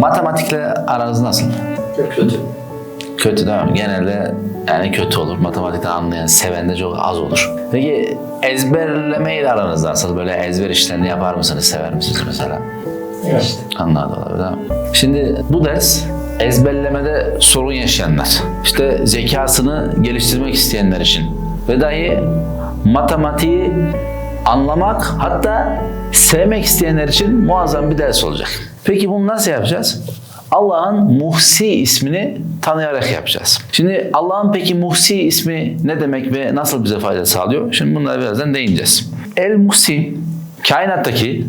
Matematikle aranız nasıl? Çok kötü. Kötü değil mi? Genelde yani kötü olur. Matematikten anlayan, seven de çok az olur. Peki ezberlemeyle aranız nasıl? Böyle ezber işlerini yapar mısınız, sever misiniz mesela? Evet. Anladım değil mi? Şimdi bu ders ezberlemede sorun yaşayanlar, işte zekasını geliştirmek isteyenler için ve dahi matematiği anlamak hatta sevmek isteyenler için muazzam bir ders olacak. Peki bunu nasıl yapacağız? Allah'ın Muhsi ismini tanıyarak yapacağız. Şimdi Allah'ın peki Muhsi ismi ne demek ve nasıl bize fayda sağlıyor? Şimdi bunlara birazdan değineceğiz. El Muhsi kainattaki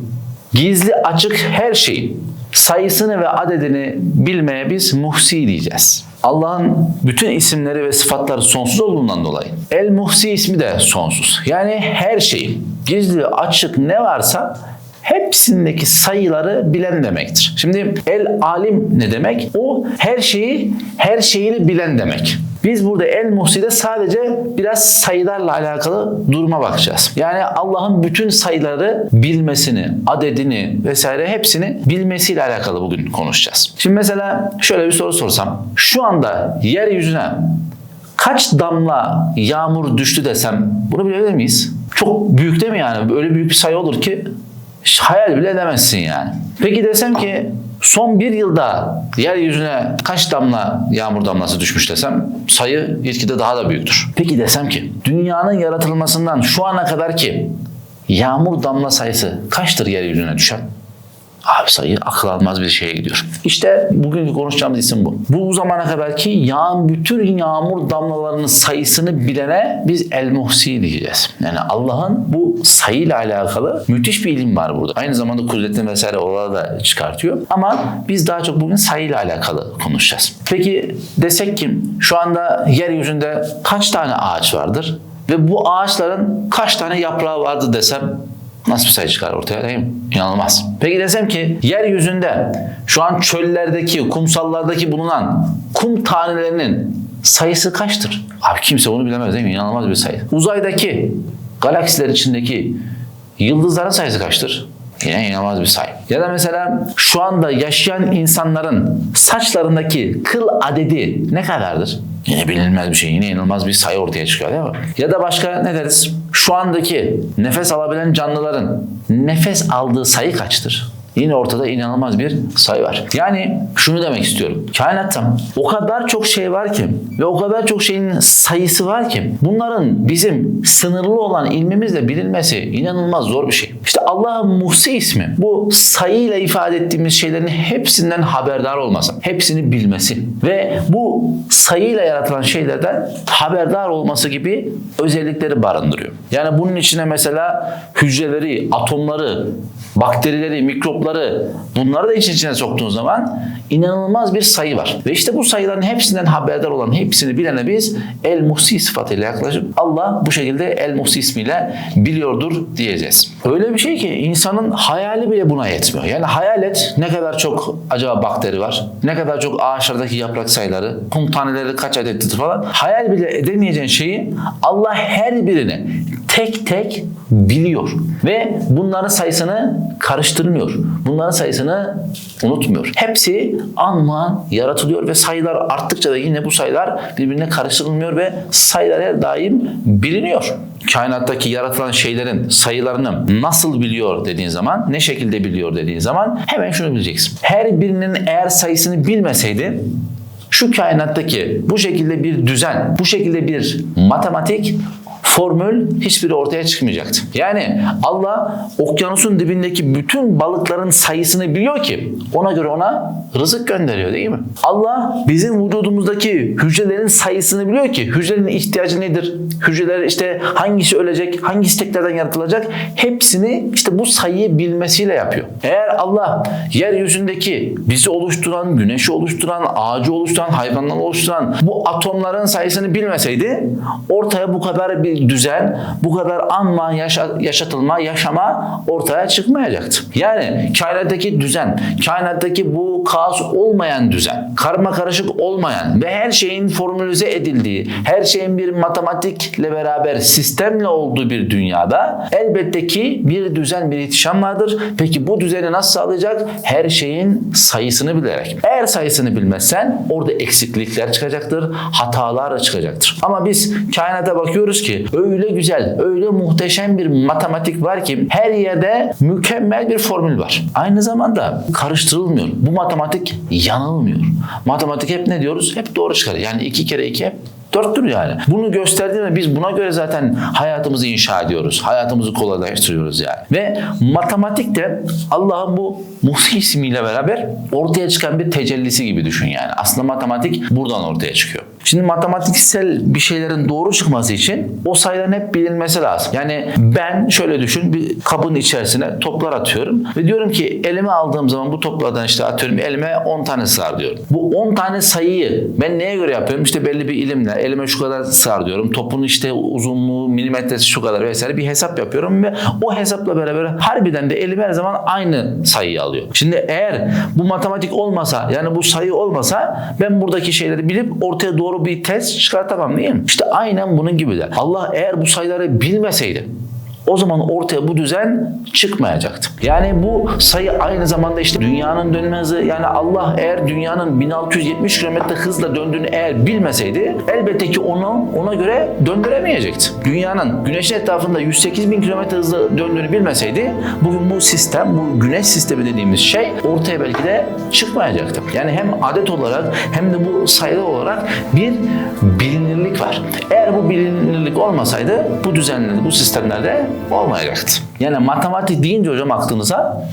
gizli açık her şeyin sayısını ve adedini bilmeye biz muhsi diyeceğiz. Allah'ın bütün isimleri ve sıfatları sonsuz olduğundan dolayı El Muhsi ismi de sonsuz. Yani her şeyin gizli açık ne varsa hepsindeki sayıları bilen demektir. Şimdi el alim ne demek? O her şeyi her şeyini bilen demek. Biz burada el muhside sadece biraz sayılarla alakalı duruma bakacağız. Yani Allah'ın bütün sayıları bilmesini, adedini vesaire hepsini bilmesiyle alakalı bugün konuşacağız. Şimdi mesela şöyle bir soru sorsam. Şu anda yeryüzüne kaç damla yağmur düştü desem bunu bilebilir miyiz? Çok büyük değil mi yani? Öyle büyük bir sayı olur ki hayal bile edemezsin yani. Peki desem ki son bir yılda yeryüzüne kaç damla yağmur damlası düşmüş desem sayı gitgide daha da büyüktür. Peki desem ki dünyanın yaratılmasından şu ana kadar ki yağmur damla sayısı kaçtır yeryüzüne düşen? Abi sayı akıl almaz bir şeye gidiyor. İşte bugünkü konuşacağımız isim bu. Bu zamana kadar ki yağan bütün yağmur damlalarının sayısını bilene biz El Muhsi diyeceğiz. Yani Allah'ın bu sayıyla alakalı müthiş bir ilim var burada. Aynı zamanda kudretini vesaire oraları da çıkartıyor. Ama biz daha çok bugün sayıyla alakalı konuşacağız. Peki desek ki şu anda yeryüzünde kaç tane ağaç vardır? Ve bu ağaçların kaç tane yaprağı vardı desem Nasıl bir sayı çıkar ortaya değil mi? İnanılmaz. Peki desem ki yeryüzünde şu an çöllerdeki, kumsallardaki bulunan kum tanelerinin sayısı kaçtır? Abi kimse bunu bilemez değil mi? İnanılmaz bir sayı. Uzaydaki, galaksiler içindeki yıldızların sayısı kaçtır? Yine inanılmaz bir sayı. Ya da mesela şu anda yaşayan insanların saçlarındaki kıl adedi ne kadardır? Yine bilinmez bir şey. Yine inanılmaz bir sayı ortaya çıkıyor değil mi? Ya da başka ne deriz? Şu andaki nefes alabilen canlıların nefes aldığı sayı kaçtır? Yine ortada inanılmaz bir sayı var. Yani şunu demek istiyorum. Kainatta o kadar çok şey var ki ve o kadar çok şeyin sayısı var ki bunların bizim sınırlı olan ilmimizle bilinmesi inanılmaz zor bir şey. İşte Allah'ın Muhsi ismi bu sayıyla ifade ettiğimiz şeylerin hepsinden haberdar olması, hepsini bilmesi ve bu sayıyla yaratılan şeylerden haberdar olması gibi özellikleri barındırıyor. Yani bunun içine mesela hücreleri, atomları, bakterileri, mikropları bunları da için içine soktuğun zaman inanılmaz bir sayı var. Ve işte bu sayıların hepsinden haberdar olan, hepsini bilene biz El Muhsi sıfatıyla yaklaşıp Allah bu şekilde El Muhsi ismiyle biliyordur diyeceğiz. Öyle bir şey ki insanın hayali bile buna yetmiyor. Yani hayal et ne kadar çok acaba bakteri var, ne kadar çok ağaçlardaki yaprak sayıları, kum taneleri kaç adettir falan. Hayal bile edemeyeceğin şeyi Allah her birini tek tek biliyor. Ve bunların sayısını karıştırmıyor. Bunların sayısını unutmuyor. Hepsi anman yaratılıyor ve sayılar arttıkça da yine bu sayılar birbirine karıştırılmıyor ve sayılar her daim biliniyor. Kainattaki yaratılan şeylerin sayılarını nasıl biliyor dediğin zaman, ne şekilde biliyor dediğin zaman hemen şunu bileceksin. Her birinin eğer sayısını bilmeseydi şu kainattaki bu şekilde bir düzen, bu şekilde bir matematik formül hiçbiri ortaya çıkmayacaktı. Yani Allah okyanusun dibindeki bütün balıkların sayısını biliyor ki ona göre ona rızık gönderiyor değil mi? Allah bizim vücudumuzdaki hücrelerin sayısını biliyor ki hücrenin ihtiyacı nedir? Hücreler işte hangisi ölecek, hangi isteklerden yaratılacak hepsini işte bu sayıyı bilmesiyle yapıyor. Eğer Allah yeryüzündeki bizi oluşturan, güneşi oluşturan, ağacı oluşturan, hayvanları oluşturan bu atomların sayısını bilmeseydi ortaya bu kadar bir düzen, bu kadar anma, yaşa- yaşatılma, yaşama ortaya çıkmayacaktı. Yani kainattaki düzen, kainattaki bu kaos olmayan düzen, karma karışık olmayan ve her şeyin formülize edildiği, her şeyin bir matematikle beraber sistemle olduğu bir dünyada elbette ki bir düzen, bir ihtişam vardır. Peki bu düzeni nasıl sağlayacak? Her şeyin sayısını bilerek. Eğer sayısını bilmezsen orada eksiklikler çıkacaktır, hatalar çıkacaktır. Ama biz kainata bakıyoruz ki öyle güzel, öyle muhteşem bir matematik var ki her yerde mükemmel bir formül var. Aynı zamanda karıştırılmıyor. Bu matematik yanılmıyor. Matematik hep ne diyoruz? Hep doğru çıkar. Yani iki kere iki hep Dörttür yani. Bunu gösterdiğinde biz buna göre zaten hayatımızı inşa ediyoruz. Hayatımızı kolaylaştırıyoruz yani. Ve matematik de Allah'ın bu Muhsi ismiyle beraber ortaya çıkan bir tecellisi gibi düşün yani. Aslında matematik buradan ortaya çıkıyor. Şimdi matematiksel bir şeylerin doğru çıkması için o sayıların hep bilinmesi lazım. Yani ben şöyle düşün bir kabın içerisine toplar atıyorum ve diyorum ki elime aldığım zaman bu toplardan işte atıyorum elime 10 tane sığar diyorum. Bu 10 tane sayıyı ben neye göre yapıyorum? İşte belli bir ilimle elime şu kadar sığar diyorum. Topun işte uzunluğu milimetresi şu kadar vesaire bir hesap yapıyorum ve o hesapla beraber harbiden de elim her zaman aynı sayıyı alıyor. Şimdi eğer bu matematik olmasa yani bu sayı olmasa ben buradaki şeyleri bilip ortaya doğru bir test çıkartamam değil mi? İşte aynen bunun gibi de. Allah eğer bu sayıları bilmeseydi o zaman ortaya bu düzen çıkmayacaktı. Yani bu sayı aynı zamanda işte dünyanın dönme hızı yani Allah eğer dünyanın 1670 km hızla döndüğünü eğer bilmeseydi elbette ki onu ona göre döndüremeyecekti. Dünyanın güneşin etrafında 108 bin km hızla döndüğünü bilmeseydi bugün bu sistem bu güneş sistemi dediğimiz şey ortaya belki de çıkmayacaktı. Yani hem adet olarak hem de bu sayılar olarak bir bilinirlik var. Eğer bu bilinirlik olmasaydı bu düzenlerde, bu sistemlerde olmayacaktı. Yani matematik deyince hocam aklınıza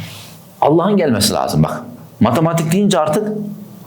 Allah'ın gelmesi lazım bak. Matematik deyince artık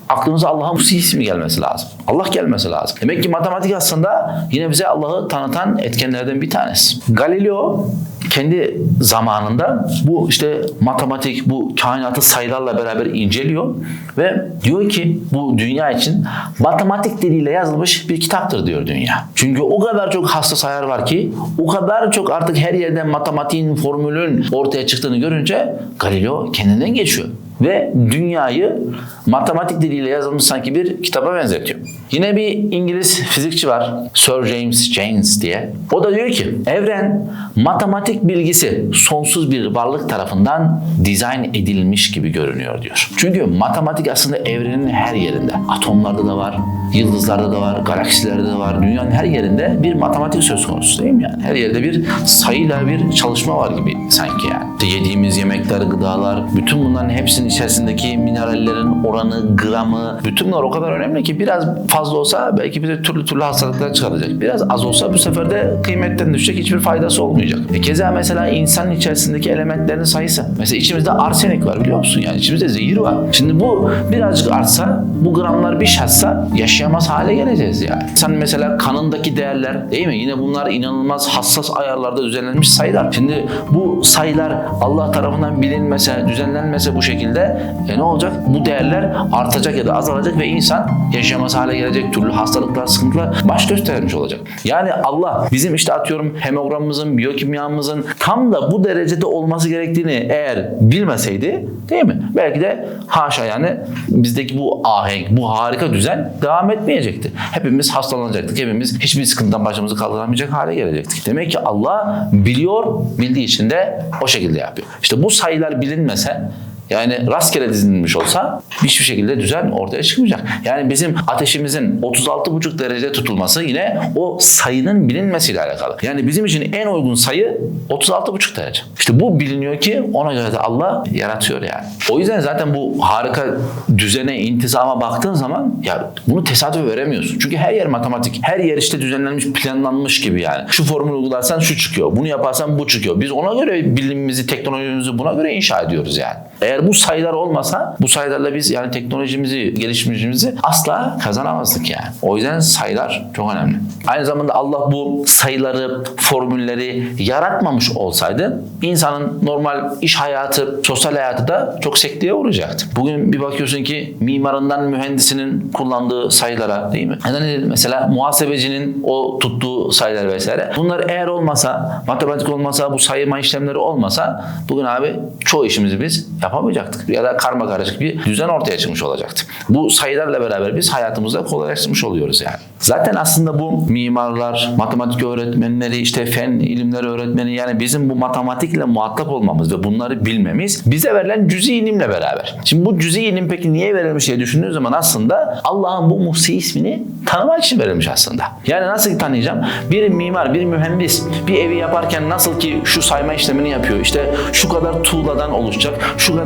aklımıza Allah'ın ismi gelmesi lazım. Allah gelmesi lazım. Demek ki matematik aslında yine bize Allah'ı tanıtan etkenlerden bir tanesi. Galileo kendi zamanında bu işte matematik, bu kainatı sayılarla beraber inceliyor ve diyor ki bu dünya için matematik diliyle yazılmış bir kitaptır diyor dünya. Çünkü o kadar çok hasta sayar var ki o kadar çok artık her yerden matematiğin formülün ortaya çıktığını görünce Galileo kendinden geçiyor ve dünyayı matematik diliyle yazılmış sanki bir kitaba benzetiyor. Yine bir İngiliz fizikçi var Sir James Jones diye. O da diyor ki evren matematik bilgisi sonsuz bir varlık tarafından dizayn edilmiş gibi görünüyor diyor. Çünkü matematik aslında evrenin her yerinde. Atomlarda da var, yıldızlarda da var, galaksilerde de var. Dünyanın her yerinde bir matematik söz konusu değil mi yani? Her yerde bir sayıyla bir çalışma var gibi sanki yani. Yediğimiz yemekler, gıdalar, bütün bunların hepsinin içerisindeki minerallerin oranı, gramı, bütün bunlar o kadar önemli ki biraz fazla olsa belki bize türlü türlü hastalıklar çıkaracak. Biraz az olsa bu sefer de kıymetten düşecek hiçbir faydası olmayacak. E keza mesela insanın içerisindeki elementlerin sayısı. Mesela içimizde arsenik var biliyor musun? Yani içimizde zehir var. Şimdi bu birazcık artsa, bu gramlar bir şatsa yaşayamaz hale geleceğiz yani. Sen mesela kanındaki değerler değil mi? Yine bunlar inanılmaz hassas ayarlarda düzenlenmiş sayılar. Şimdi bu sayılar Allah tarafından bilinmese, düzenlenmese bu şekilde e ne olacak? Bu değerler artacak ya da azalacak ve insan yaşayamaz hale gelecek. Türlü hastalıklar, sıkıntılar baş göstermiş olacak. Yani Allah bizim işte atıyorum hemogramımızın, biyokimyamızın tam da bu derecede olması gerektiğini eğer bilmeseydi değil mi? Belki de haşa yani bizdeki bu ahenk, bu harika düzen devam etmeyecekti. Hepimiz hastalanacaktık. Hepimiz hiçbir sıkıntıdan başımızı kaldıramayacak hale gelecektik. Demek ki Allah biliyor, bildiği için de o şekilde yapıyor. İşte bu sayılar bilinmese yani rastgele dizilmiş olsa hiçbir şekilde düzen ortaya çıkmayacak. Yani bizim ateşimizin 36,5 derece tutulması yine o sayının bilinmesiyle alakalı. Yani bizim için en uygun sayı 36,5 derece. İşte bu biliniyor ki ona göre de Allah yaratıyor yani. O yüzden zaten bu harika düzene, intizama baktığın zaman ya bunu tesadüf veremiyorsun. Çünkü her yer matematik. Her yer işte düzenlenmiş, planlanmış gibi yani. Şu formülü uygularsan şu çıkıyor. Bunu yaparsan bu çıkıyor. Biz ona göre bilimimizi, teknolojimizi buna göre inşa ediyoruz yani. Eğer bu sayılar olmasa bu sayılarla biz yani teknolojimizi, gelişmişimizi asla kazanamazdık yani. O yüzden sayılar çok önemli. Aynı zamanda Allah bu sayıları, formülleri yaratmamış olsaydı insanın normal iş hayatı, sosyal hayatı da çok sekteye uğrayacaktı. Bugün bir bakıyorsun ki mimarından mühendisinin kullandığı sayılara değil mi? Yani mesela muhasebecinin o tuttuğu sayılar vesaire. Bunlar eğer olmasa, matematik olmasa, bu sayma işlemleri olmasa bugün abi çoğu işimizi biz yapamayacaktık. Ya da karma karışık bir düzen ortaya çıkmış olacaktı. Bu sayılarla beraber biz hayatımızda kolaylaştırmış oluyoruz yani. Zaten aslında bu mimarlar, matematik öğretmenleri, işte fen ilimleri öğretmeni yani bizim bu matematikle muhatap olmamız ve bunları bilmemiz bize verilen cüzi ilimle beraber. Şimdi bu cüzi ilim peki niye verilmiş diye düşündüğün zaman aslında Allah'ın bu Muhsi ismini tanımak için verilmiş aslında. Yani nasıl tanıyacağım? Bir mimar, bir mühendis bir evi yaparken nasıl ki şu sayma işlemini yapıyor. İşte şu kadar tuğladan oluşacak, şu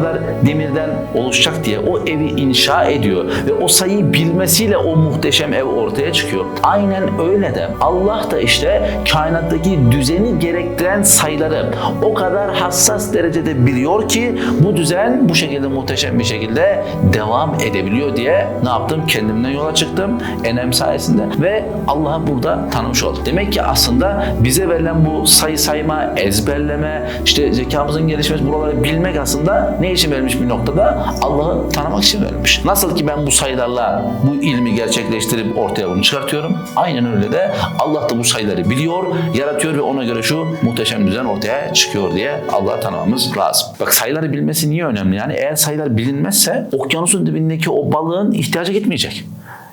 demirden oluşacak diye o evi inşa ediyor ve o sayıyı bilmesiyle o muhteşem ev ortaya çıkıyor. Aynen öyle de Allah da işte kainattaki düzeni gerektiren sayıları o kadar hassas derecede biliyor ki bu düzen bu şekilde muhteşem bir şekilde devam edebiliyor diye ne yaptım? Kendimden yola çıktım. Enem sayesinde ve Allah'ı burada tanımış oldum. Demek ki aslında bize verilen bu sayı sayma, ezberleme, işte zekamızın gelişmesi buraları bilmek aslında ne için verilmiş bir noktada? Allah'ı tanımak için verilmiş. Nasıl ki ben bu sayılarla bu ilmi gerçekleştirip ortaya bunu çıkartıyorum. Aynen öyle de Allah da bu sayıları biliyor, yaratıyor ve ona göre şu muhteşem düzen ortaya çıkıyor diye Allah'ı tanımamız lazım. Bak sayıları bilmesi niye önemli? Yani eğer sayılar bilinmezse okyanusun dibindeki o balığın ihtiyacı gitmeyecek.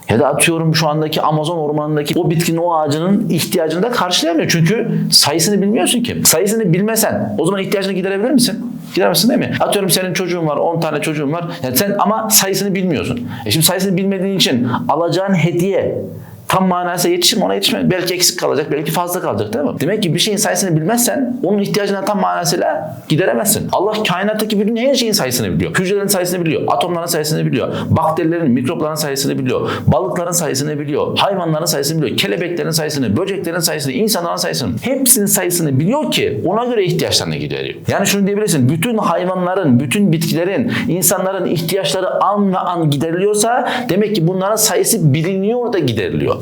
Ya da atıyorum şu andaki Amazon ormanındaki o bitkinin, o ağacının ihtiyacını da karşılayamıyor. Çünkü sayısını bilmiyorsun ki. Sayısını bilmesen o zaman ihtiyacını giderebilir misin? Gideremezsin değil mi? Atıyorum senin çocuğun var, 10 tane çocuğun var. Yani sen ama sayısını bilmiyorsun. E şimdi sayısını bilmediğin için alacağın hediye tam manasıyla yetişir mi ona yetişmez. Belki eksik kalacak, belki fazla kalacak değil mi? Demek ki bir şeyin sayısını bilmezsen onun ihtiyacına tam manasıyla gideremezsin. Allah kainattaki bütün her şeyin sayısını biliyor. Hücrelerin sayısını biliyor, atomların sayısını biliyor, bakterilerin, mikropların sayısını biliyor, balıkların sayısını biliyor, hayvanların sayısını biliyor, kelebeklerin sayısını, böceklerin sayısını, insanların sayısını. Hepsinin sayısını biliyor ki ona göre ihtiyaçlarını gideriyor. Yani şunu diyebilirsin, bütün hayvanların, bütün bitkilerin, insanların ihtiyaçları an ve an gideriliyorsa demek ki bunların sayısı biliniyor da gideriliyor.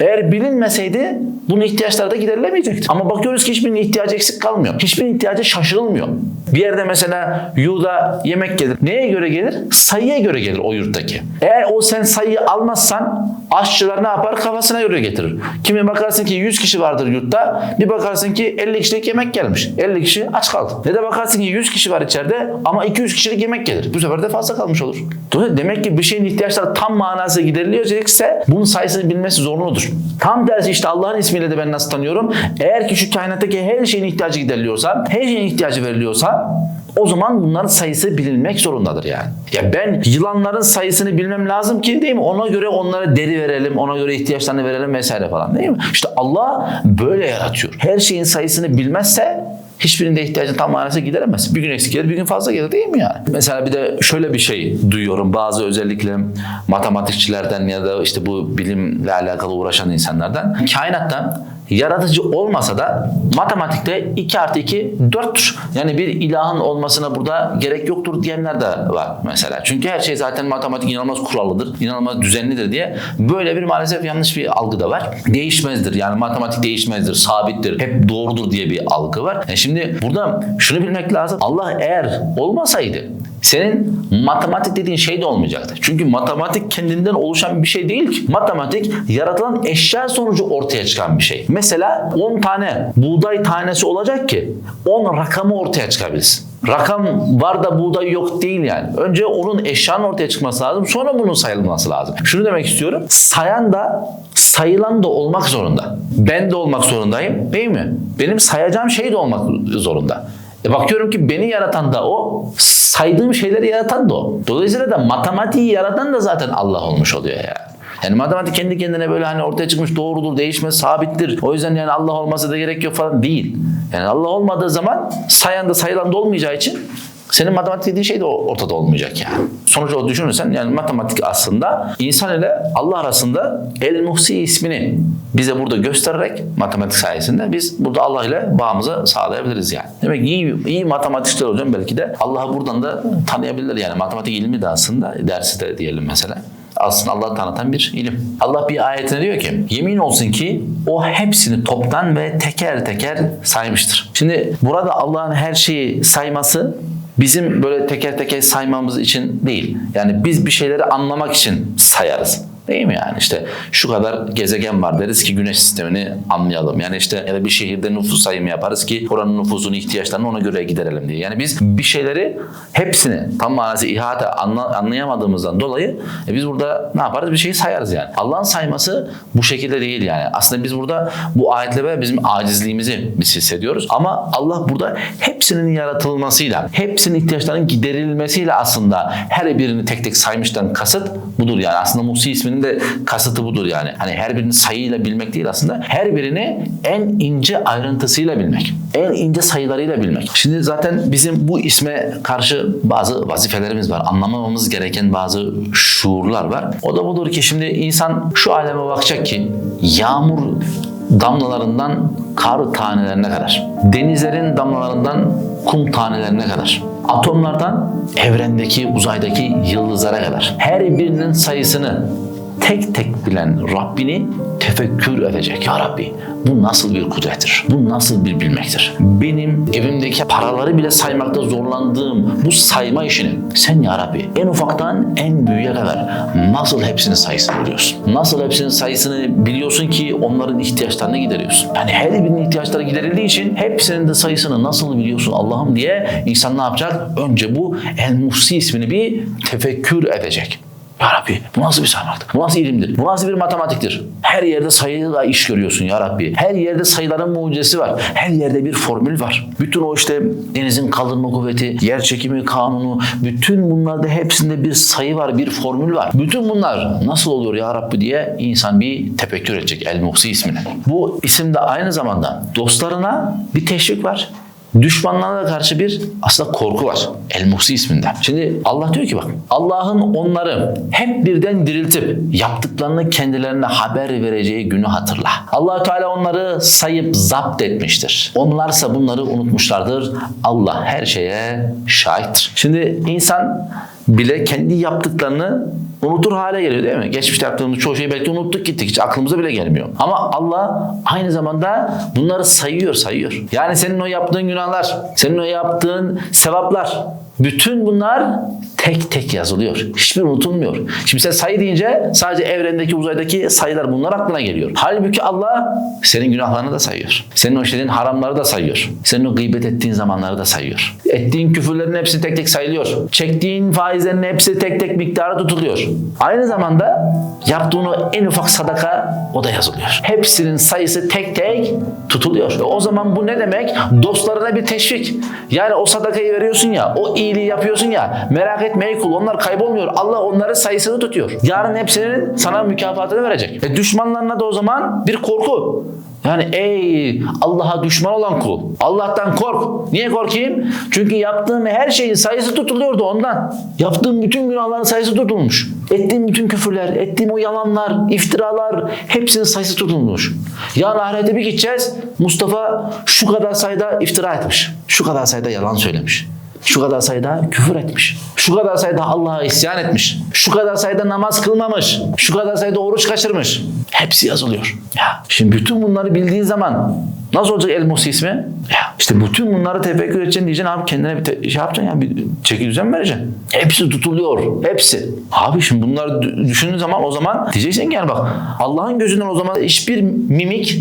Eğer bilinmeseydi bunun ihtiyaçları da giderilemeyecekti. Ama bakıyoruz ki hiçbirinin ihtiyacı eksik kalmıyor. Hiçbirinin ihtiyacı şaşırılmıyor. Bir yerde mesela yurda yemek gelir. Neye göre gelir? Sayıya göre gelir o yurttaki. Eğer o sen sayıyı almazsan aşçılar ne yapar? Kafasına göre getirir. Kimi bakarsın ki 100 kişi vardır yurtta. Bir bakarsın ki 50 kişilik yemek gelmiş. 50 kişi aç kaldı. Ne de bakarsın ki 100 kişi var içeride ama 200 kişilik yemek gelir. Bu sefer de fazla kalmış olur. Dolayısıyla demek ki bir şeyin ihtiyaçları tam manasıyla gideriliyorsa bunun sayısını bilmesi zorunludur. Tam tersi işte Allah'ın ismiyle de ben nasıl tanıyorum? Eğer ki şu kainattaki her şeyin ihtiyacı gideriliyorsa, her şeyin ihtiyacı veriliyorsa o zaman bunların sayısı bilinmek zorundadır yani. Ya ben yılanların sayısını bilmem lazım ki değil mi? Ona göre onlara deri verelim, ona göre ihtiyaçlarını verelim vesaire falan değil mi? İşte Allah böyle yaratıyor. Her şeyin sayısını bilmezse hiçbirinde ihtiyacın tam manasıyla gideremez. Bir gün eksik gelir, bir gün fazla gelir değil mi yani? Mesela bir de şöyle bir şey duyuyorum bazı özellikle matematikçilerden ya da işte bu bilimle alakalı uğraşan insanlardan. Kainattan yaratıcı olmasa da matematikte 2 artı 2 4'tür. Yani bir ilahın olmasına burada gerek yoktur diyenler de var mesela. Çünkü her şey zaten matematik inanılmaz kurallıdır, inanılmaz düzenlidir diye böyle bir maalesef yanlış bir algı da var. Değişmezdir yani matematik değişmezdir, sabittir, hep doğrudur diye bir algı var. E şimdi burada şunu bilmek lazım. Allah eğer olmasaydı senin matematik dediğin şey de olmayacaktı. Çünkü matematik kendinden oluşan bir şey değil ki. Matematik yaratılan eşya sonucu ortaya çıkan bir şey. Mesela 10 tane buğday tanesi olacak ki 10 rakamı ortaya çıkabilsin. Rakam var da buğday yok değil yani. Önce onun eşyanın ortaya çıkması lazım. Sonra bunun sayılması lazım. Şunu demek istiyorum. Sayan da sayılan da olmak zorunda. Ben de olmak zorundayım değil mi? Benim sayacağım şey de olmak zorunda. E bakıyorum ki beni yaratan da o, saydığım şeyleri yaratan da o. Dolayısıyla da matematiği yaratan da zaten Allah olmuş oluyor yani. Yani matematik kendi kendine böyle hani ortaya çıkmış doğrudur, değişmez, sabittir. O yüzden yani Allah olmasa da gerek yok falan değil. Yani Allah olmadığı zaman sayan da sayılan da olmayacağı için Senin matematik dediğin şey de ortada olmayacak yani. Sonuçta o düşünürsen yani matematik aslında insan ile Allah arasında El Muhsi ismini bize burada göstererek matematik sayesinde biz burada Allah ile bağımızı sağlayabiliriz yani. Demek iyi, iyi matematikçiler hocam belki de Allah'ı buradan da tanıyabilirler yani matematik ilmi de aslında dersi de diyelim mesela aslında Allah'ı tanıtan bir ilim. Allah bir ayetine diyor ki yemin olsun ki o hepsini toptan ve teker teker saymıştır. Şimdi burada Allah'ın her şeyi sayması bizim böyle teker teker saymamız için değil. Yani biz bir şeyleri anlamak için sayarız. Değil mi yani işte şu kadar gezegen var deriz ki güneş sistemini anlayalım. Yani işte ya da bir şehirde nüfus sayımı yaparız ki oranın nüfusunu ihtiyaçlarını ona göre giderelim diye. Yani biz bir şeyleri hepsini tam manası ihate anla, anlayamadığımızdan dolayı e biz burada ne yaparız? Bir şeyi sayarız yani. Allah'ın sayması bu şekilde değil yani. Aslında biz burada bu ayetle beraber bizim acizliğimizi biz hissediyoruz. Ama Allah burada hepsinin yaratılmasıyla, hepsinin ihtiyaçlarının giderilmesiyle aslında her birini tek tek saymıştan kasıt budur yani. Aslında Musi isminin de kasıtı budur yani. Hani her birini sayıyla bilmek değil aslında. Her birini en ince ayrıntısıyla bilmek. En ince sayılarıyla bilmek. Şimdi zaten bizim bu isme karşı bazı vazifelerimiz var. Anlamamamız gereken bazı şuurlar var. O da budur ki şimdi insan şu aleme bakacak ki yağmur damlalarından kar tanelerine kadar, denizlerin damlalarından kum tanelerine kadar, atomlardan evrendeki, uzaydaki yıldızlara kadar her birinin sayısını tek tek bilen Rabbini tefekkür edecek. Ya Rabbi bu nasıl bir kudrettir? Bu nasıl bir bilmektir? Benim evimdeki paraları bile saymakta zorlandığım bu sayma işini sen ya Rabbi en ufaktan en büyüğe kadar nasıl hepsinin sayısını biliyorsun? Nasıl hepsinin sayısını biliyorsun ki onların ihtiyaçlarını gideriyorsun? Yani her birinin ihtiyaçları giderildiği için hepsinin de sayısını nasıl biliyorsun Allah'ım diye insan ne yapacak? Önce bu El Muhsi ismini bir tefekkür edecek. Ya Rabbi bu nasıl bir saymaktır? Bu nasıl ilimdir? Bu nasıl bir matematiktir? Her yerde sayıyla iş görüyorsun ya Rabbi. Her yerde sayıların mucizesi var. Her yerde bir formül var. Bütün o işte denizin kaldırma kuvveti, yer çekimi kanunu, bütün bunlarda hepsinde bir sayı var, bir formül var. Bütün bunlar nasıl oluyor ya Rabbi diye insan bir tefekkür edecek El Muhsi ismine. Bu isimde aynı zamanda dostlarına bir teşvik var. Düşmanlarına karşı bir aslında korku var. El Muhsi isminde. Şimdi Allah diyor ki bak Allah'ın onları hep birden diriltip yaptıklarını kendilerine haber vereceği günü hatırla. allah Teala onları sayıp zapt etmiştir. Onlarsa bunları unutmuşlardır. Allah her şeye şahittir. Şimdi insan bile kendi yaptıklarını unutur hale geliyor değil mi? Geçmişte yaptığımız çoğu şeyi belki unuttuk gittik. Hiç aklımıza bile gelmiyor. Ama Allah aynı zamanda bunları sayıyor sayıyor. Yani senin o yaptığın günahlar, senin o yaptığın sevaplar, bütün bunlar tek tek yazılıyor. Hiçbir unutulmuyor. Şimdi sen sayı deyince sadece evrendeki uzaydaki sayılar bunlar aklına geliyor. Halbuki Allah senin günahlarını da sayıyor. Senin o işlediğin haramları da sayıyor. Senin o gıybet ettiğin zamanları da sayıyor. Ettiğin küfürlerin hepsi tek tek sayılıyor. Çektiğin faizlerin hepsi tek tek miktarı tutuluyor. Aynı zamanda yaptığın o en ufak sadaka o da yazılıyor. Hepsinin sayısı tek tek tutuluyor. E o zaman bu ne demek? Dostlarına bir teşvik. Yani o sadakayı veriyorsun ya, o iyiliği yapıyorsun ya, merak etme ey kul onlar kaybolmuyor. Allah onların sayısını tutuyor. Yarın hepsinin sana mükafatını verecek. E düşmanlarına da o zaman bir korku. Yani ey Allah'a düşman olan kul. Allah'tan kork. Niye korkayım? Çünkü yaptığım her şeyin sayısı tutuluyordu ondan. Yaptığım bütün günahların sayısı tutulmuş. Ettiğim bütün küfürler, ettiğim o yalanlar, iftiralar hepsinin sayısı tutulmuş. Yarın ahirete bir gideceğiz. Mustafa şu kadar sayıda iftira etmiş. Şu kadar sayıda yalan söylemiş. Şu kadar sayıda küfür etmiş. Şu kadar sayıda Allah'a isyan etmiş. Şu kadar sayıda namaz kılmamış. Şu kadar sayıda oruç kaçırmış. Hepsi yazılıyor. Ya şimdi bütün bunları bildiğin zaman nasıl olacak El Musi ismi? Ya işte bütün bunları tefekkür edeceksin diyeceksin abi kendine bir te- şey yapacaksın yani bir çeki düzen vereceksin. Hepsi tutuluyor. Hepsi. Abi şimdi bunları dü- düşündüğün zaman o zaman diyeceksin ki yani bak Allah'ın gözünden o zaman hiçbir mimik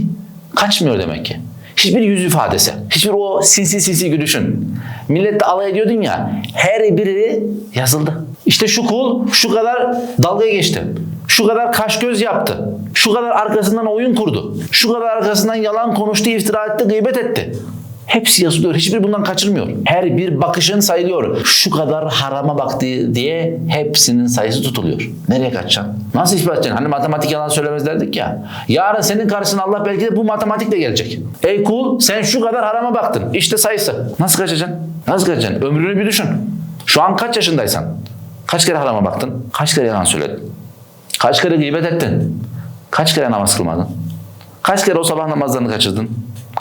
kaçmıyor demek ki. Hiçbir yüz ifadesi, hiçbir o sinsi sinsi gülüşün. Millet de alay ediyordun ya, her biri yazıldı. İşte şu kul şu kadar dalga geçti. Şu kadar kaş göz yaptı. Şu kadar arkasından oyun kurdu. Şu kadar arkasından yalan konuştu, iftira etti, gıybet etti. Hepsi yazılıyor. Hiçbir bundan kaçırmıyor. Her bir bakışın sayılıyor. Şu kadar harama baktı diye hepsinin sayısı tutuluyor. Nereye kaçacaksın? Nasıl ispat edeceksin? Hani matematik yalan söylemez derdik ya. Yarın senin karşısına Allah belki de bu matematikle gelecek. Ey kul sen şu kadar harama baktın. İşte sayısı. Nasıl kaçacaksın? Nasıl kaçacaksın? Ömrünü bir düşün. Şu an kaç yaşındaysan? Kaç kere harama baktın? Kaç kere yalan söyledin? Kaç kere gıybet ettin? Kaç kere namaz kılmadın? Kaç kere o sabah namazlarını kaçırdın?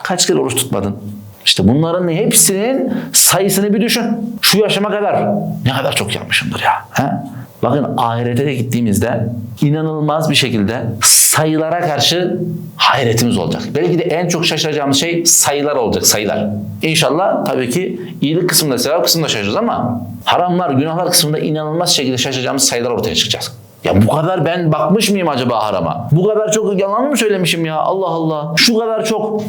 Kaç kere oruç tutmadın? İşte bunların hepsinin sayısını bir düşün. Şu yaşıma kadar ne kadar çok yapmışımdır ya. He? Bakın ahirete de gittiğimizde inanılmaz bir şekilde sayılara karşı hayretimiz olacak. Belki de en çok şaşıracağımız şey sayılar olacak, sayılar. İnşallah tabii ki iyilik kısmında, sevap kısmında şaşıracağız ama haramlar, günahlar kısmında inanılmaz şekilde şaşıracağımız sayılar ortaya çıkacak. Ya bu kadar ben bakmış mıyım acaba harama? Bu kadar çok yalan mı söylemişim ya? Allah Allah. Şu kadar çok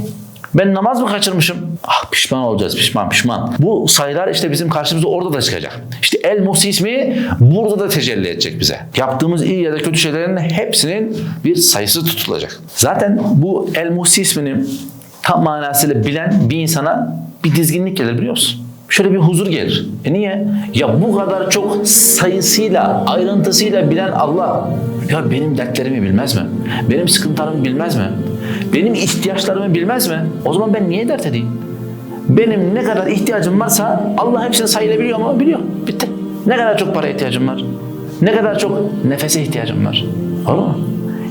ben namaz mı kaçırmışım? Ah pişman olacağız pişman pişman. Bu sayılar işte bizim karşımıza orada da çıkacak. İşte El Musi ismi burada da tecelli edecek bize. Yaptığımız iyi ya da kötü şeylerin hepsinin bir sayısı tutulacak. Zaten bu El Musi ismini tam manasıyla bilen bir insana bir dizginlik gelir biliyor musun? Şöyle bir huzur gelir. E niye? Ya bu kadar çok sayısıyla, ayrıntısıyla bilen Allah ya benim dertlerimi bilmez mi? Benim sıkıntılarımı bilmez mi? Benim ihtiyaçlarımı bilmez mi? O zaman ben niye dert edeyim? Benim ne kadar ihtiyacım varsa Allah hepsini sayıyla biliyor mu? Biliyor. Bitti. Ne kadar çok para ihtiyacım var? Ne kadar çok nefese ihtiyacım var? Olur mu?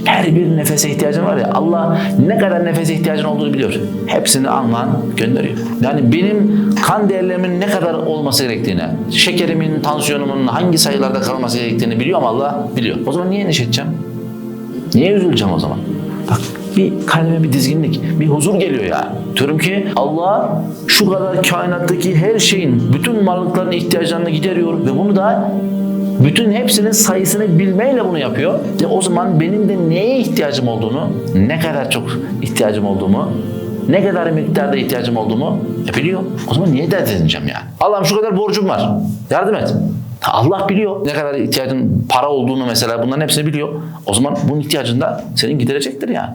Her bir nefese ihtiyacın var ya Allah ne kadar nefese ihtiyacın olduğunu biliyor. Hepsini Allah'ın gönderiyor. Yani benim kan değerlerimin ne kadar olması gerektiğini, şekerimin, tansiyonumun hangi sayılarda kalması gerektiğini biliyor mu Allah? Biliyor. O zaman niye endişe edeceğim? Niye üzüleceğim o zaman? Bak bir kalbime bir dizginlik, bir huzur geliyor yani. Diyorum ki Allah şu kadar kainattaki her şeyin, bütün varlıkların ihtiyaclarını gideriyor ve bunu da bütün hepsinin sayısını bilmeyle bunu yapıyor. E o zaman benim de neye ihtiyacım olduğunu, ne kadar çok ihtiyacım olduğumu, ne kadar miktarda ihtiyacım olduğumu e biliyor. O zaman niye dert edineceğim yani? Allah'ım şu kadar borcum var. Yardım et. Allah biliyor ne kadar ihtiyacın para olduğunu mesela bunların hepsini biliyor. O zaman bunun ihtiyacını da senin giderecektir yani.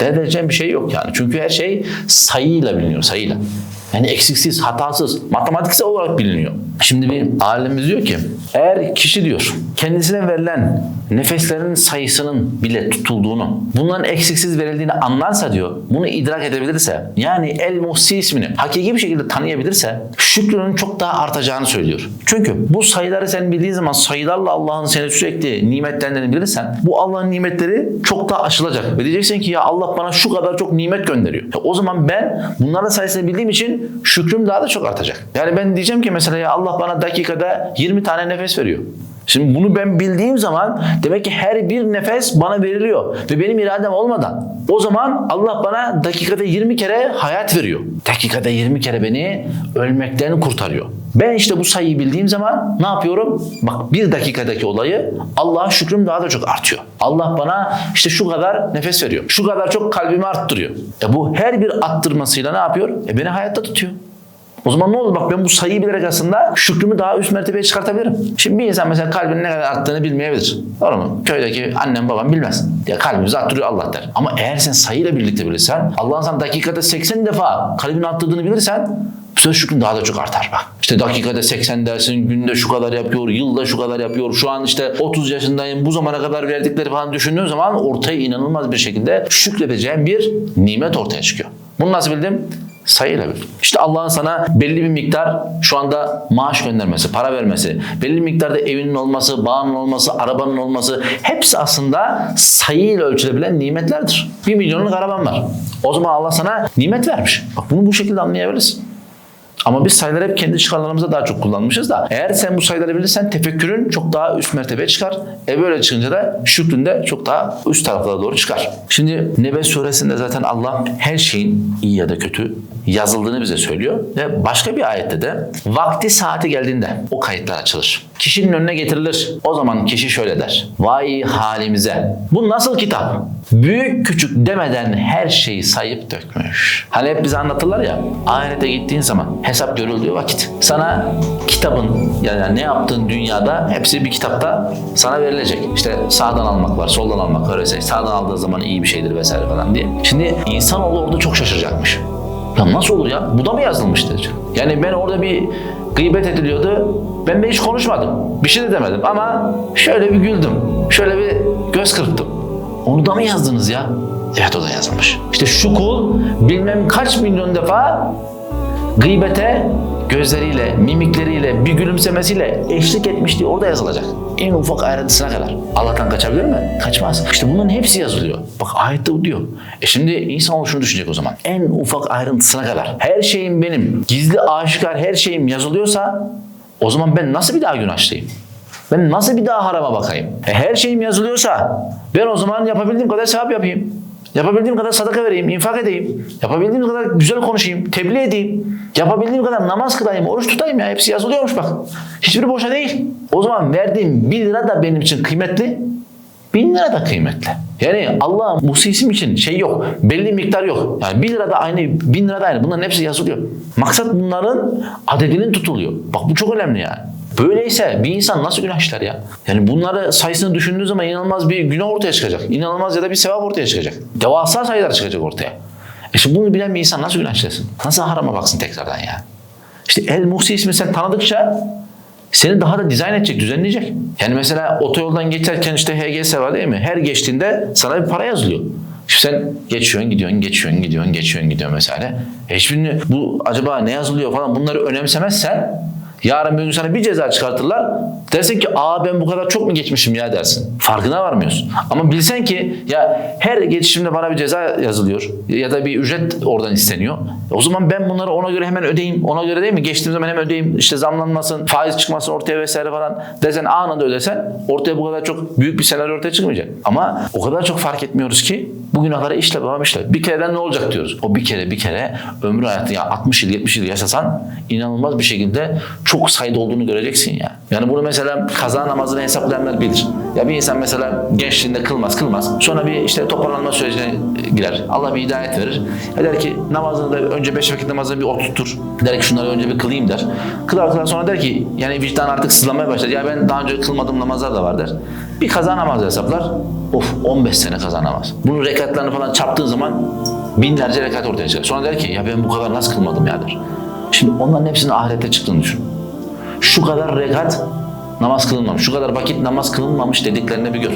Dert bir şey yok yani. Çünkü her şey sayıyla biliniyor, sayıyla. Yani eksiksiz, hatasız, matematiksel olarak biliniyor. Şimdi bir alimimiz diyor ki, eğer kişi diyor kendisine verilen nefeslerin sayısının bile tutulduğunu, bunların eksiksiz verildiğini anlarsa diyor, bunu idrak edebilirse, yani El Muhsi ismini hakiki bir şekilde tanıyabilirse, şükrünün çok daha artacağını söylüyor. Çünkü bu sayıları sen bildiğin zaman sayılarla Allah'ın seni sürekli nimetlendiğini bilirsen, bu Allah'ın nimetleri çok daha aşılacak. Ve diyeceksin ki ya Allah bana şu kadar çok nimet gönderiyor. E o zaman ben bunların sayısını bildiğim için şükrüm daha da çok artacak. Yani ben diyeceğim ki mesela ya Allah bana dakikada 20 tane nefes veriyor. Şimdi bunu ben bildiğim zaman demek ki her bir nefes bana veriliyor ve benim iradem olmadan o zaman Allah bana dakikada 20 kere hayat veriyor. Dakikada 20 kere beni ölmekten kurtarıyor. Ben işte bu sayıyı bildiğim zaman ne yapıyorum? Bak bir dakikadaki olayı Allah'a şükrüm daha da çok artıyor. Allah bana işte şu kadar nefes veriyor. Şu kadar çok kalbimi arttırıyor. E bu her bir arttırmasıyla ne yapıyor? E beni hayatta tutuyor. O zaman ne olur bak ben bu sayıyı bilerek aslında şükrümü daha üst mertebeye çıkartabilirim. Şimdi bir insan mesela kalbinin ne kadar arttığını bilmeyebilir. Doğru mu? Köydeki annem babam bilmez. Ya kalbimizi arttırıyor Allah der. Ama eğer sen sayıyla birlikte bilirsen, Allah'ın sana dakikada 80 defa kalbini arttırdığını bilirsen bu sefer şükrün daha da çok artar bak. İşte dakikada 80 dersin, günde şu kadar yapıyor, yılda şu kadar yapıyor. Şu an işte 30 yaşındayım, bu zamana kadar verdikleri falan düşündüğün zaman ortaya inanılmaz bir şekilde şükredeceğin bir nimet ortaya çıkıyor. Bunu nasıl bildim? Sayıyla bir. İşte Allah'ın sana belli bir miktar şu anda maaş göndermesi, para vermesi, belli bir miktarda evinin olması, bağının olması, arabanın olması hepsi aslında sayıyla ölçülebilen nimetlerdir. Bir milyonluk araban var. O zaman Allah sana nimet vermiş. Bak bunu bu şekilde anlayabilirsin. Ama biz sayıları hep kendi çıkarlarımıza daha çok kullanmışız da eğer sen bu sayıları bilirsen tefekkürün çok daha üst mertebeye çıkar. E böyle çıkınca da şükrün de çok daha üst taraflara doğru çıkar. Şimdi Nebe suresinde zaten Allah her şeyin iyi ya da kötü yazıldığını bize söylüyor. Ve başka bir ayette de vakti saati geldiğinde o kayıtlar açılır. Kişinin önüne getirilir. O zaman kişi şöyle der. Vay halimize. Bu nasıl kitap? Büyük küçük demeden her şeyi sayıp dökmüş. Hani hep bize anlatırlar ya. Ahirete gittiğin zaman hesap görüldüğü vakit. Sana kitabın yani ne yaptığın dünyada hepsi bir kitapta sana verilecek. İşte sağdan almak var, soldan almak var. Öyle sağdan aldığı zaman iyi bir şeydir vesaire falan diye. Şimdi insanoğlu orada çok şaşıracakmış. Ya nasıl olur ya? Bu da mı yazılmış dedi. Yani ben orada bir gıybet ediliyordu. Ben de hiç konuşmadım. Bir şey de demedim ama şöyle bir güldüm. Şöyle bir göz kırptım. Onu da mı yazdınız ya? Evet o da yazılmış. İşte şu kul bilmem kaç milyon defa gıybete gözleriyle, mimikleriyle, bir gülümsemesiyle eşlik etmiş diye orada yazılacak. En ufak ayrıntısına kadar. Allah'tan kaçabilir mi? Kaçmaz. İşte bunların hepsi yazılıyor. Bak ayette bu diyor. E şimdi insan şunu düşünecek o zaman. En ufak ayrıntısına kadar. Her şeyim benim. Gizli aşikar her şeyim yazılıyorsa o zaman ben nasıl bir daha günah işleyeyim? Ben nasıl bir daha harama bakayım? E her şeyim yazılıyorsa ben o zaman yapabildiğim kadar sevap yapayım. Yapabildiğim kadar sadaka vereyim, infak edeyim. Yapabildiğim kadar güzel konuşayım, tebliğ edeyim. Yapabildiğim kadar namaz kılayım, oruç tutayım ya. Hepsi yazılıyormuş bak. Hiçbiri boşa değil. O zaman verdiğim 1 lira da benim için kıymetli. Bin lira da kıymetli. Yani Allah'ın musisim için şey yok. Belli miktar yok. Yani 1 lira da aynı, bin lira da aynı. Bunların hepsi yazılıyor. Maksat bunların adedinin tutuluyor. Bak bu çok önemli yani. Böyleyse bir insan nasıl günah işler ya? Yani bunları sayısını düşündüğü zaman inanılmaz bir günah ortaya çıkacak. İnanılmaz ya da bir sevap ortaya çıkacak. Devasa sayılar çıkacak ortaya. E şimdi bunu bilen bir insan nasıl günah işlesin? Nasıl harama baksın tekrardan ya? İşte El Muhsi ismi sen tanıdıkça seni daha da dizayn edecek, düzenleyecek. Yani mesela otoyoldan geçerken işte HGS var değil mi? Her geçtiğinde sana bir para yazılıyor. İşte sen geçiyorsun, gidiyorsun, geçiyorsun, gidiyorsun, geçiyorsun, gidiyorsun mesela. E Hiçbirini bu acaba ne yazılıyor falan bunları önemsemezsen yarın bir gün sana bir ceza çıkartırlar. Dersin ki aa ben bu kadar çok mu geçmişim ya dersin. Farkına varmıyorsun. Ama bilsen ki ya her geçişimde bana bir ceza yazılıyor ya da bir ücret oradan isteniyor. O zaman ben bunları ona göre hemen ödeyeyim. Ona göre değil mi? Geçtiğim zaman hemen ödeyeyim. İşte zamlanmasın, faiz çıkmasın ortaya vesaire falan desen anında ödesen ortaya bu kadar çok büyük bir senaryo ortaya çıkmayacak. Ama o kadar çok fark etmiyoruz ki bu günahları işle babam işle. Bir kereden ne olacak diyoruz. O bir kere bir kere ömrü hayatı ya 60 yıl 70 yıl yaşasan inanılmaz bir şekilde çok sayıda olduğunu göreceksin ya. Yani bunu mesela kaza namazını hesaplayanlar bilir. Ya bir insan mesela gençliğinde kılmaz kılmaz. Sonra bir işte toparlanma sürecine girer. Allah bir hidayet verir. Der ki namazını da önce beş vakit namazını bir oturtur. Der ki şunları önce bir kılayım der. Kılar kılar sonra der ki yani vicdan artık sızlamaya başlar. Ya ben daha önce kılmadığım namazlar da var der. Bir kaza namazı hesaplar. Of 15 sene kaza namaz. Bunun rekatlarını falan çarptığın zaman binlerce rekat ortaya çıkar. Sonra der ki ya ben bu kadar nasıl kılmadım ya der. Şimdi onların hepsinin ahirette çıktığını düşün şu kadar rekat namaz kılınmamış, şu kadar vakit namaz kılınmamış dediklerine bir gör.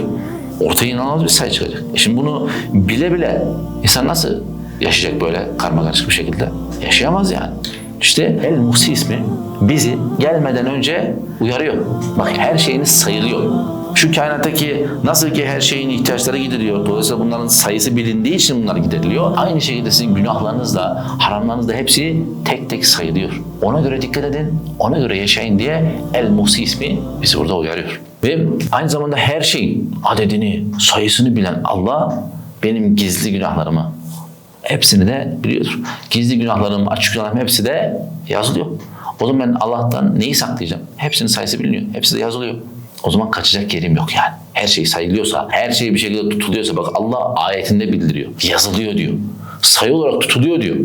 Ortaya inanılmaz bir sayı çıkacak. E şimdi bunu bile bile insan nasıl yaşayacak böyle karma karışık bir şekilde? Yaşayamaz yani. İşte El Muhsi ismi bizi gelmeden önce uyarıyor. Bak her şeyiniz sayılıyor. Şu kainattaki nasıl ki her şeyin ihtiyaçları gideriyor. Dolayısıyla bunların sayısı bilindiği için bunlar gideriliyor. Aynı şekilde sizin günahlarınız da, haramlarınız da hepsi tek tek sayılıyor. Ona göre dikkat edin, ona göre yaşayın diye El Muhsi ismi bizi burada uyarıyor. Ve aynı zamanda her şeyin adedini, sayısını bilen Allah benim gizli günahlarımı hepsini de biliyordur. Gizli günahlarım, açık günahlarım hepsi de yazılıyor. O zaman ben Allah'tan neyi saklayacağım? Hepsinin sayısı biliniyor. Hepsi de yazılıyor. O zaman kaçacak yerim yok yani. Her şey sayılıyorsa, her şey bir şekilde tutuluyorsa bak Allah ayetinde bildiriyor. Yazılıyor diyor. Sayı olarak tutuluyor diyor.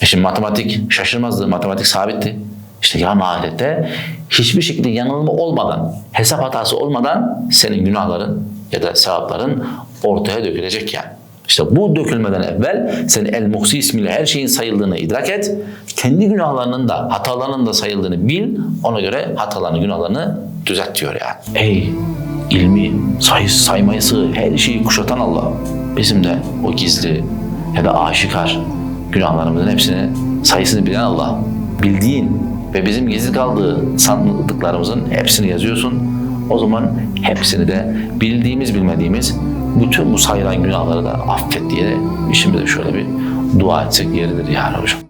E şimdi matematik şaşırmazdı. Matematik sabitti. İşte yarın ahirette hiçbir şekilde yanılma olmadan, hesap hatası olmadan senin günahların ya da sevapların ortaya dökülecek yani. İşte bu dökülmeden evvel sen El Muhsi ismiyle her şeyin sayıldığını idrak et. Kendi günahlarının da hatalarının da sayıldığını bil. Ona göre hatalarını günahlarını düzelt diyor yani. Ey ilmi, sayısı, saymayısı, her şeyi kuşatan Allah. Bizim de o gizli ya da aşikar günahlarımızın hepsini sayısını bilen Allah. Bildiğin ve bizim gizli kaldığı sandıklarımızın hepsini yazıyorsun. O zaman hepsini de bildiğimiz bilmediğimiz bütün bu sayılan günahları da affet diye işimize şöyle bir dua etsek yeridir yani hocam.